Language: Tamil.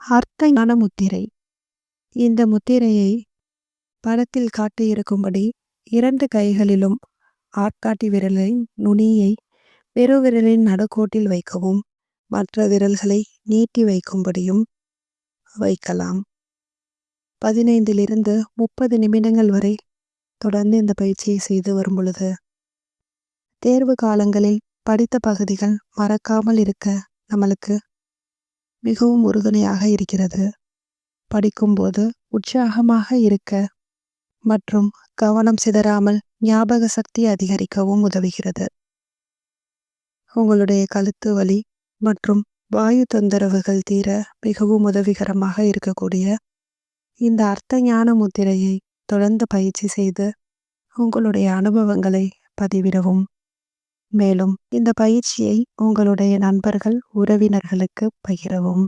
அர்த்த ஞான முத்திரை. இந்த முத்திரையை படத்தில் காட்டியிருக்கும்படி இரண்டு கைகளிலும் ஆட்காட்டி விரலின் நுனியை பெருவிரலின் நடுக்கோட்டில் வைக்கவும் மற்ற விரல்களை நீட்டி வைக்கும்படியும் வைக்கலாம். பதினைந்திலிருந்து முப்பது நிமிடங்கள் வரை தொடர்ந்து இந்த பயிற்சியை செய்து வரும் பொழுது தேர்வு காலங்களில் படித்த பகுதிகள் மறக்காமல் இருக்க நம்மளுக்கு மிகவும் உறுதுணையாக இருக்கிறது. படிக்கும்போது உற்சாகமாக இருக்க மற்றும் கவனம் சிதறாமல் ஞாபக சக்தி அதிகரிக்கவும் உதவுகிறது. உங்களுடைய கழுத்து வலி மற்றும் வாயு தொந்தரவுகள் தீர மிகவும் உதவிகரமாக இருக்கக்கூடிய இந்த அர்த்த ஞான முத்திரையை தொடர்ந்து பயிற்சி செய்து உங்களுடைய அனுபவங்களை பதிவிடவும். மேலும் இந்த பயிற்சியை உங்களுடைய நண்பர்கள் உறவினர்களுக்கு பகிரவும்.